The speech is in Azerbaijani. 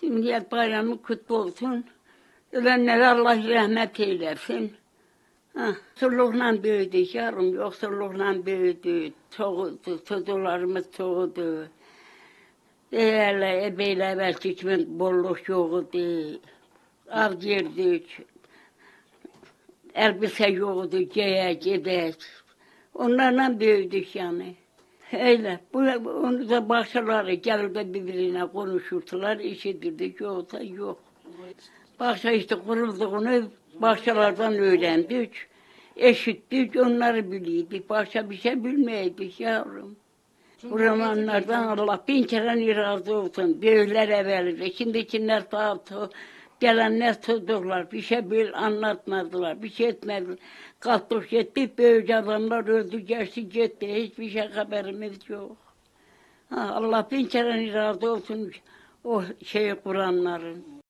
Cumhuriyet Bayramı kutlu olsun. Ölenlere Allah rahmet eylesin. Ha, yoksullukla büyüdük yavrum, yoksullukla büyüdük. Çoğudu, çocuklarımız çoğudu. Değerli, ebeyler belki kimin bolluk yoktu. Av girdik. Elbise yoktu, giye gidek. Onlarla büyüdük yani. Öyle. Bu, onu da başkaları gelip de birbirine konuşurdular, işitirdik, yoksa yok. Bahçe işte kurulduğunu bahçelerden öğrendik. Eşittik, onları biliyorduk. Başka bir şey bilmeydik yavrum. Bu romanlardan Allah bin kere razı olsun. Büyükler evveldi. Şimdikiler dağıtı. Gelenler çocuklar bir şey bil anlatmadılar, bir şey etmediler. Kalktık gittik, büyük adamlar öldü, geçti gitti, hiçbir şey haberimiz yok. Ha, Allah bin kere razı olsun o şeyi kuranların.